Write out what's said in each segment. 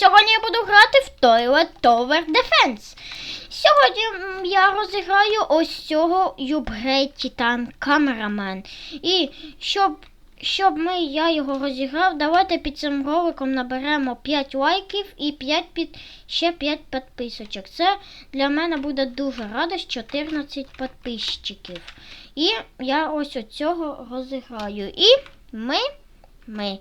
сьогодні я буду грати в Toilet Tower Defense. Сьогодні я розіграю ось цього Upgrade Titan Cameraman. І щоб, щоб ми, я його розіграв, давайте під цим роликом наберемо 5 лайків і 5 під, ще 5 підписочок. Це для мене буде дуже радость 14 підписчиків. І я ось оцього розіграю. І ми, ми.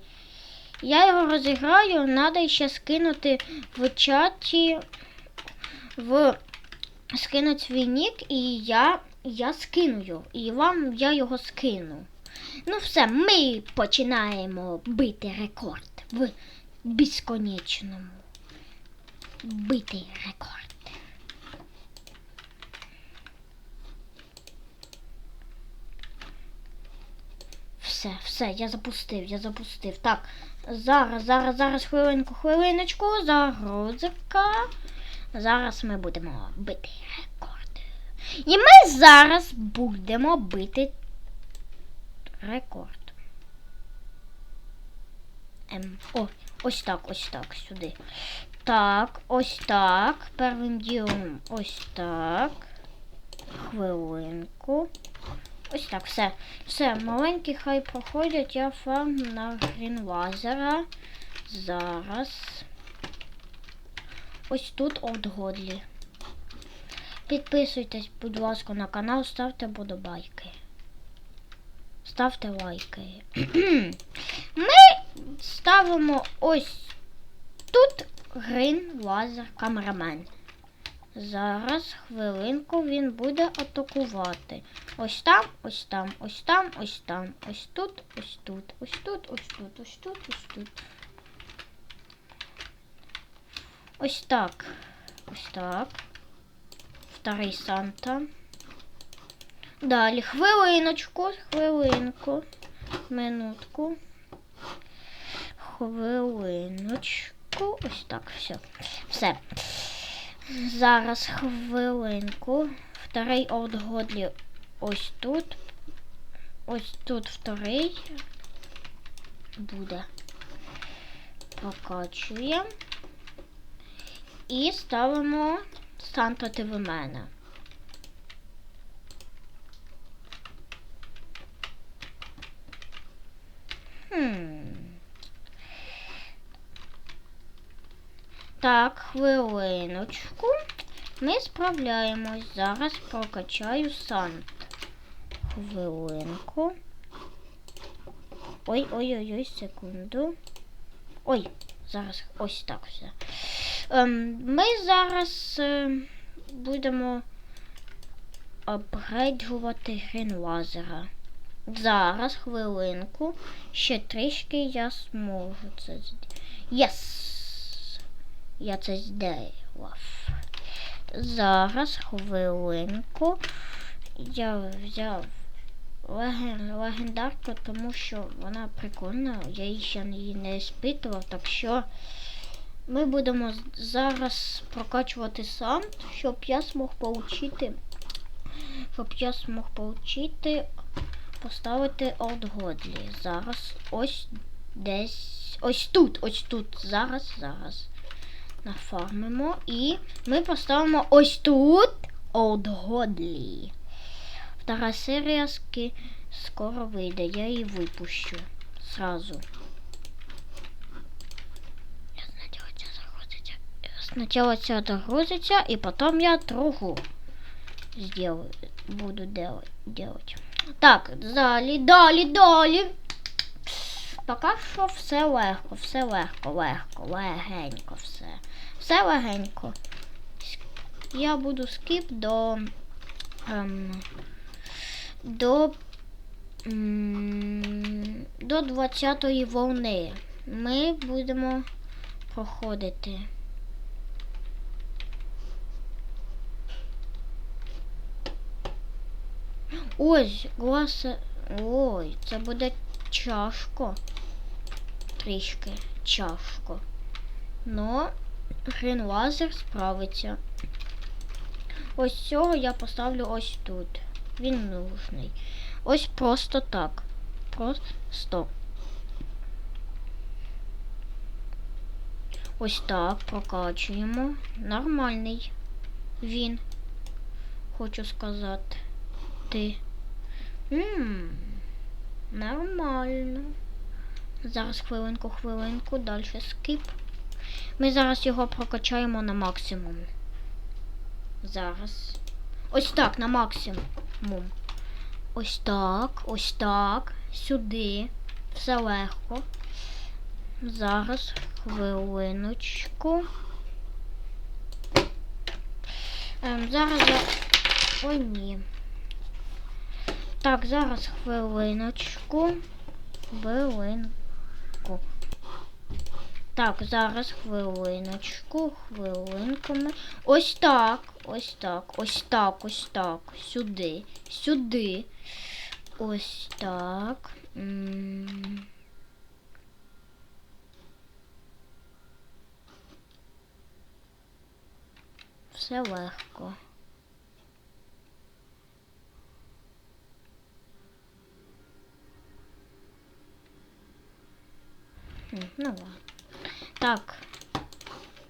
Я його розіграю, треба ще скинути в чаті в скинуть свій і я, я скину його. І вам я його скину. Ну все, ми починаємо бити рекорд в безконечному. Бити рекорд. Все, все, я запустив, я запустив. Так, зараз, зараз, зараз, хвилинку, хвилиночку, загрузка. Зараз ми будемо бити рекорд. І ми зараз будемо бити рекорд. Ем, о, ось так, ось так, сюди. Так, ось так. Первим ділом ось так. Хвилинку. Ось так, все. Все, маленькі хай проходять. Я фарм на грінлазера. Зараз. Ось тут от Годлі. Підписуйтесь, будь ласка, на канал, ставте подобайки. Ставте лайки. Ми ставимо ось тут грін лазер камерамен. Зараз хвилинку він буде атакувати. Ось там, ось там, ось там, ось там, ось тут, ось тут, ось тут, ось тут, ось тут, ось тут. Ось так. Ось так. Вторий Санта. Далі хвилиночку, хвилинку, минутку. Хвилиночку. Ось так, все. Все. Зараз хвилинку. Вторий отгодлі ось тут. Ось тут вторий буде. Прокачуємо. І ставимо Санта ти в мене. Хм. Так, хвилиночку. Ми справляємось. Зараз прокачаю сант. Хвилинку. Ой-ой-ой, секунду. Ой, зараз ось так все. Ем, ми зараз е, будемо грін лазера. Зараз, хвилинку. Ще трішки я зможу це. Єс! Я це зробив. Зараз, хвилинку. Я взяв леген, легендарку, тому що вона прикольна. Я її ще її не іспитував, так що ми будемо зараз прокачувати сам, щоб я змог получити, щоб я змог получити, поставити Old Годлі. Зараз ось десь, ось тут, ось тут. Зараз, зараз. Нафармимо і ми поставимо ось тут Old Годлі. Втора серія скоро вийде, я її випущу сразу. Сначала ця загрузиться. І потім я другу буду делать. делать. Так, далі, далі, далі. Поки що все легко, все легко, легко, легенько все. Все легенько. Я буду скіп до. Ем, до. м, До 20-ї волни. Ми будемо проходити. Ось, гласа. Ой, це буде чашко. Трішки чашко. Но грін лазер справиться. Ось цього я поставлю ось тут. Він нужний. Ось просто так. Просто. Ось так прокачуємо. Нормальний він. Хочу сказати. Ти. Ммм. Нормально. Зараз хвилинку, хвилинку, далі скип. Ми зараз його прокачаємо на максимум. Зараз. Ось так, на максимум. Ось так, ось так. Сюди. Все легко. Зараз хвилиночку. Ем, зараз я. Ой, ні. Так, зараз хвилиночку. Хвилинку. Так, зараз хвилиночку, хвилинками. Ось так, ось так, ось так, ось так. Сюди, сюди. Ось так. Все легко. Ну ладно. Так.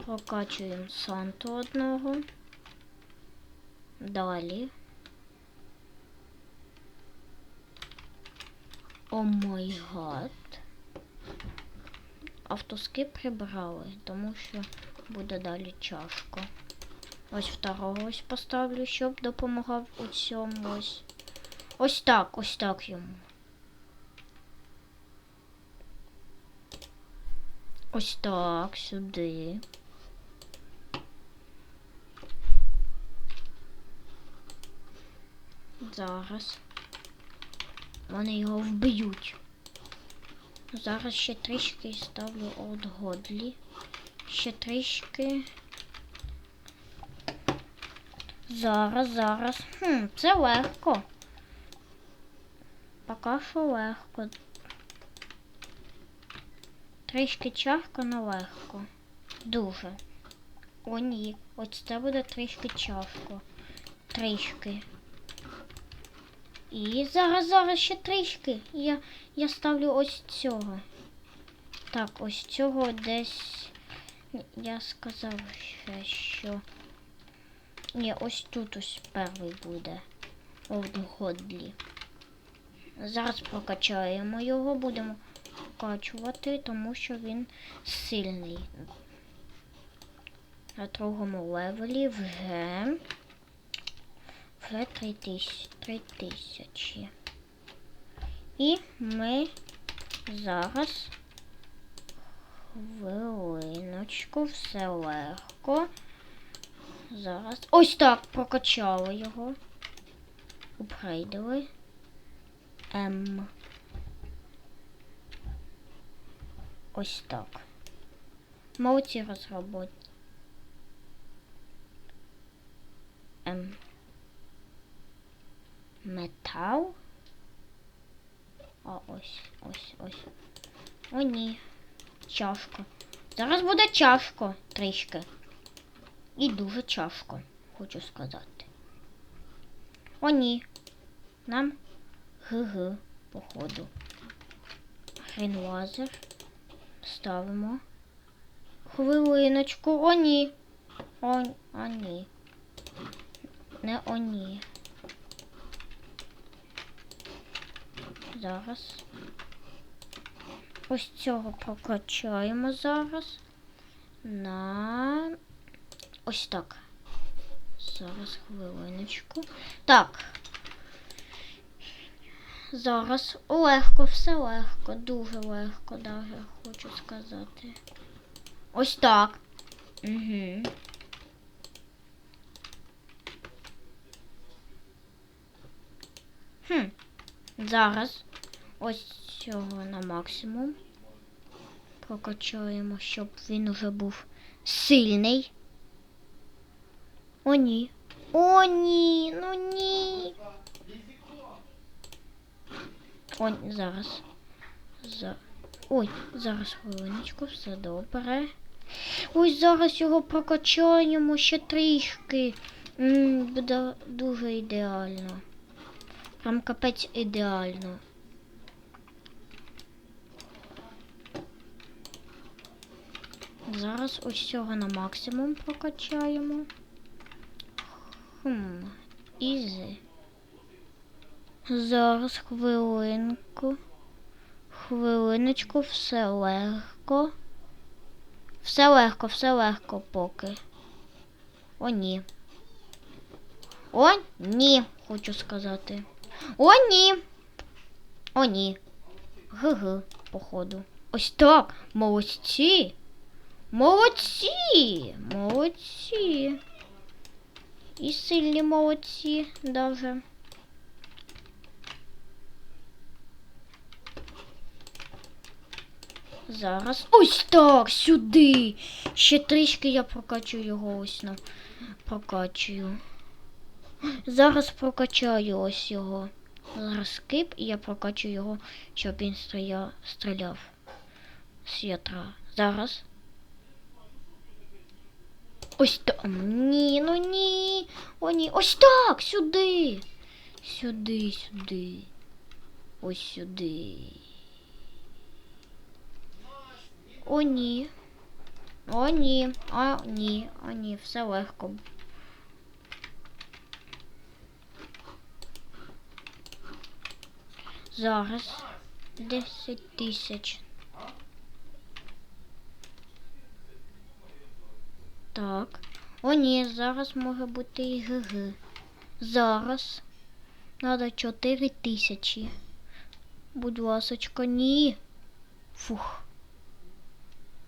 Прокачуємо Санту одного. Далі. О май гад. Автоскип прибрали, тому що буде далі чашка. Ось второго ось поставлю, щоб допомагав у цьому ось. Ось так, ось так йому. Ось так, сюди. Зараз. Вони його вб'ють. Зараз ще трішки ставлю от Годлі. Ще трішки. Зараз, зараз. Хм, це легко. Поки що легко. Трішки чашка, але легко. Дуже. О, ні. Ось це буде трішки чашко. Трішки. І зараз, зараз ще трішки. Я, я ставлю ось цього. Так, ось цього десь. Я сказав ще, що. Ні, ось тут ось перший буде. От Годлі. Зараз прокачаємо його, будемо прокачувати, тому що він сильний. На другому левелі вже вже 3000. 3000. І ми зараз хвилиночку, все легко. Зараз. Ось так прокачали його. Упгрейдили. М. Ось так. Молодці розробити. М. Метал. А ось, ось, ось. О, ні. Чашка. Зараз буде чашко трішки. І дуже чашко, хочу сказати. О, ні. Нам ГГ, походу. Грінлазер. Ставимо. Хвилиночку. О, ні. О, о, ні. Не о, ні. Зараз. Ось цього прокачаємо зараз. На ось так. Зараз хвилиночку. Так. Зараз легко, все легко, дуже легко, даже хочу сказати. Ось так. Угу. Хм. Зараз ось цього на максимум. Прокачаємо, щоб він уже був сильний. О, ні. О, ні, ну ні. О, зараз. За... Ой, зараз хвилиночку, все добре. Ось зараз його прокачаємо ще трішки. М, Буде дуже ідеально. Прям капець ідеально. Зараз ось цього на максимум прокачаємо. Хм, ізі. Зараз хвилинку. Хвилиночку, все легко. Все легко, все легко поки. О, ні. О, ні, хочу сказати. О, ні. О, ні. Г-г, походу. Ось так. Молодці. Молодці. Молодці. І сильні молодці даже. Зараз. Ось так, сюди. Ще трішки я прокачу його ось на. Прокачую. Зараз прокачаю ось його. Зараз скип і я прокачу його, щоб він стріляв. стріляв. З ятра. Зараз. Ось так. Ні, ну ні. О, ні. Ось так, сюди. Сюди, сюди. Ось сюди. О, ні. О, ні. О, ні. О, ні. Все легко. Зараз 10 тисяч. Так. О, ні, зараз може бути і ГГ. Зараз. Надо 4 тисячі. Будь ласочка, ні. Фух.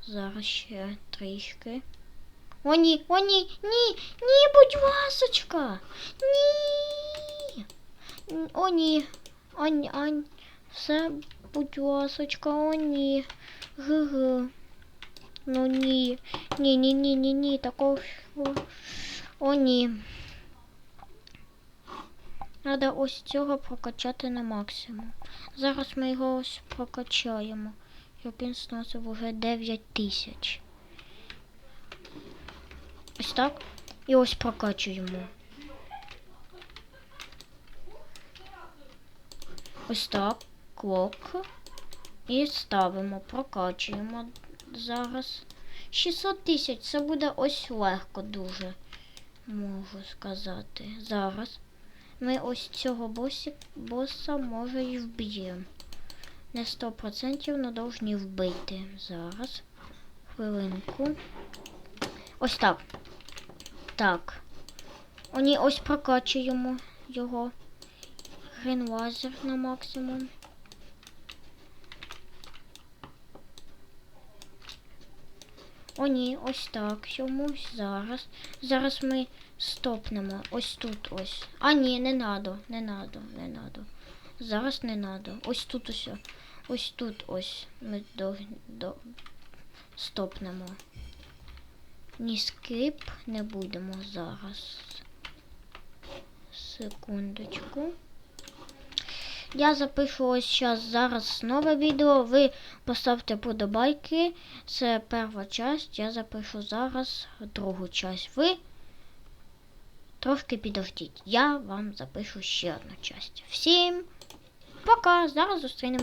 Зараз ще трішки. О, ні, о, ні, ні, ні, будь ласочка. Ні. О, ні. Ань, ань. Все, будь ласочка, о, ні. Гу-гу. Ну ні. Ні, ні, ні, ні, ні, такого. О, ні. Треба ось цього прокачати на максимум. Зараз ми його ось прокачаємо. Щоб він сносив уже 9 тисяч. Ось так. І ось прокачуємо. Ось так. Клок. І ставимо, прокачуємо зараз. 600 тисяч. Це буде ось легко дуже. Можу сказати. Зараз. Ми ось цього босі, боса може і вб'ємо. Не 100% но должні вбити. Зараз. Хвилинку. Ось так. Так. Оні ось прокачуємо його. Грінлазер на максимум. О, ні, ось так. Чомусь зараз. Зараз ми стопнемо. Ось тут ось. А, ні, не надо, не надо, не надо. Зараз не надо. Ось тут ось. Ось тут ось. Ми до, до стопнемо. Ні скрип не будемо зараз. Секундочку. Я запишу ось зараз зараз нове відео. Ви поставте подобайки. Це перша часть. Я запишу зараз другу часть. Ви трошки підождіть. Я вам запишу ще одну часть. Всім пока! Зараз зустрінемо.